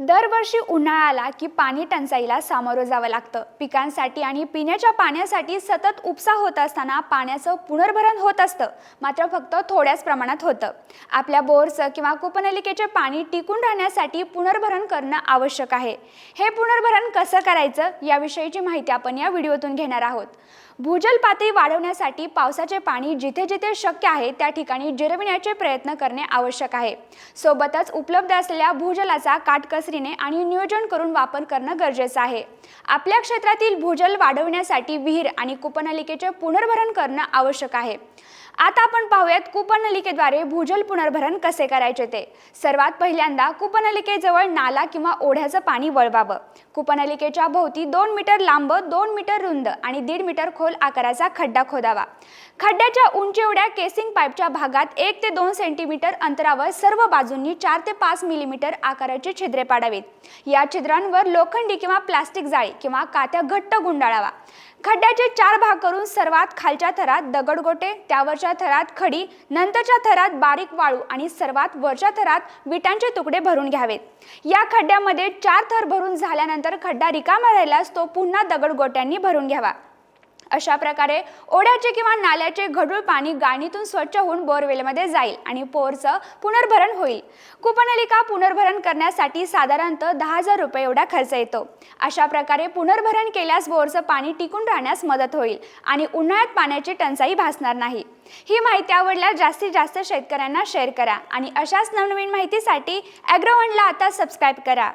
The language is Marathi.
दरवर्षी उन्हाळा आला की पाणी टंचाईला सामोरं जावं लागतं. पिकांसाठी आणि पिण्याच्या पाण्यासाठी सतत उपसा होत असताना पाण्याचं पुनर्भरण होत असतं. मात्र फक्त थोड्याच प्रमाणात होतं. आपल्या बोरचं किंवा कूपनलिकेचे पाणी टिकून राहण्यासाठी पुनर्भरण करणं आवश्यक आहे. हे पुनर्भरण कसं करायचं याविषयीची माहिती आपण या व्हिडिओतून घेणार आहोत. भूजल पातळी वाढवण्यासाठी पावसाचे पाणी जिथे जिथे शक्य आहे त्या ठिकाणी जिरविण्याचे प्रयत्न करणे आवश्यक आहे. सोबतच उपलब्ध असलेल्या भूजलाचा काटकस काटकसरीने आणि नियोजन करून वापर करणं गरजेचं आहे. आपल्या क्षेत्रातील भूजल वाढवण्यासाठी विहीर आणि कुपनलिकेचे पुनर्भरण करणं आवश्यक आहे. आता आपण पाहूयात कुपनलिकेद्वारे भूजल पुनर्भरण कसे करायचे ते. सर्वात पहिल्यांदा कूपनलिकेजवळ नाला किंवा ओढ्याचं पाणी वळवावं. कूपनलिकेच्या भोवती दोन मीटर लांब दोन मीटर रुंद आणि दीड मीटर खोल आकाराचा खड्डा खोदावा. खड्ड्याच्या उंची एवढ्या केसिंग पाईपच्या भागात एक ते दोन सेंटीमीटर अंतरावर सर्व बाजूंनी चार ते पाच मिलीमीटर आकाराची छिद्रे पाडावीत. या छिद्रांवर लोखंडी किंवा प्लास्टिक जाळी किंवा कात्या घट्ट गुंडाळावा. खड्ड्याचे चार भाग करून सर्वात खालच्या थरात दगडगोटे त्यावरच्या थरात खडी नंतरच्या थरात बारीक वाळू आणि सर्वात वरच्या थरात विटांचे तुकडे भरून घ्यावेत. या खड्ड्यामध्ये चार थर भरून झाल्यानंतर खड्डा रिकामा राहिल्यास तो पुन्हा दगडगोट्यांनी भरून घ्यावा. अशा प्रकारे ओढ्याचे किंवा नाल्याचे घडूळ पाणी गाणीतून स्वच्छ होऊन बोरवेलमध्ये जाईल आणि पोरचं पुनर्भरण होईल. कूपनलिका पुनर्भरण करण्यासाठी साधारणतः दहा हजार रुपये एवढा खर्च येतो. अशा प्रकारे पुनर्भरण केल्यास बोरचं पाणी टिकून राहण्यास मदत होईल आणि उन्हाळ्यात पाण्याची टंचाई भासणार नाही. ही माहिती आवडल्यास जास्तीत जास्त शेतकऱ्यांना शेअर करा आणि अशाच नवनवीन माहितीसाठी ॲग्रोवनला आता सबस्क्राईब करा.